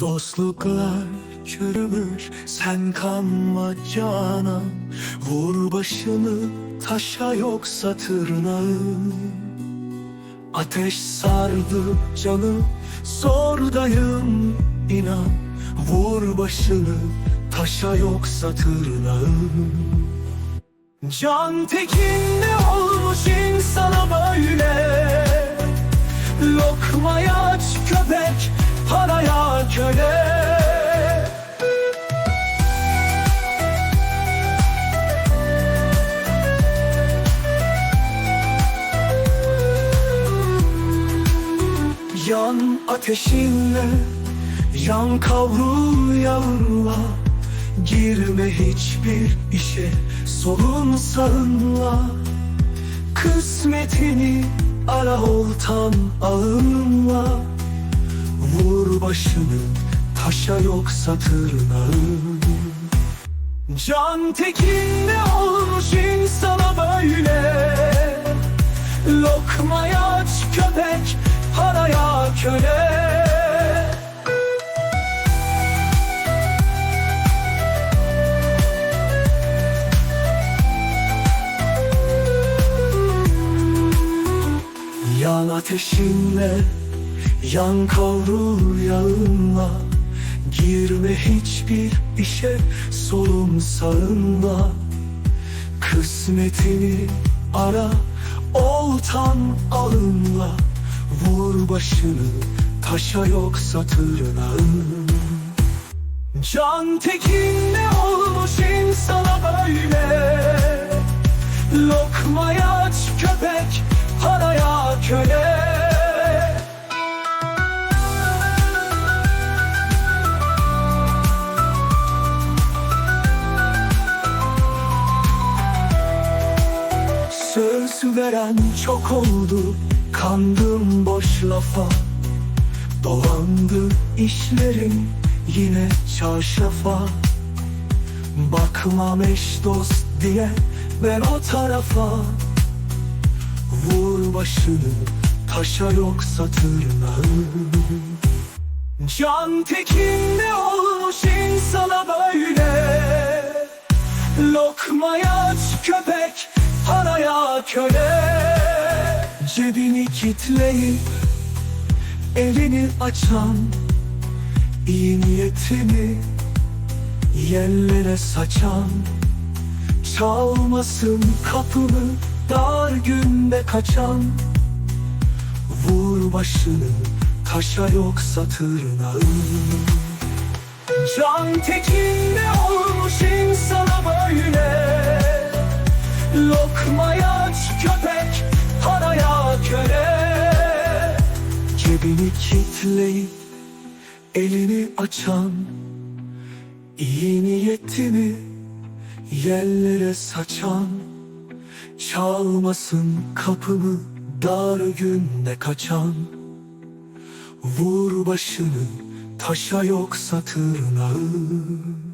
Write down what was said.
Dostluklar çürümüş sen kanma canan Vur başını taşa yoksa tırnağın Ateş sardı canı zordayım inan. Vur başını taşa yoksa tırnağın Can tekin ne olmuş insana böyle. Lokmaya aç köpek paraya köle. Yan ateşinle Yan kavrul yağınla Girme hiçbir işe Sorun sağınla. Kısmetini ara oltan ağınla Vur başını taşa yoksa tırnağın Can tekin ne olmuş insana böyle. Lokmaya aç köpek paraya köle. Yan ateşinle Yan kavrul yağınla Girme hiçbir işe Solun sağınla. Kısmetini ara Oltan alınla. Vur başını Taşa yoksa tırnağın Can tekin ne olmuş insana böyle. Lokmaya aç köpek Paraya köle Söz veren çok oldu Kandım boş lafa. Dolandı işlerim yine çarşafa. Bakmam eş dost diye ben o tarafa. Vur başını taşa yoksa tırnağın Can tekin olmuş insana böyle. Lokmaya aç köpek paraya köle Cebini kitleyip elini açan iyi niyetini yerlere saçan Çalmasın kapını dar günde kaçan. Vur başını taşa yoksa tırnağın Can tekin olmuş böyle Lokmaya aç köpek paraya köle. Cebini kitleyip elini açan iyi niyetini yerlere saçan Çalmasın kapımı dar günde kaçan. Vur başını taşa yoksa tırnağın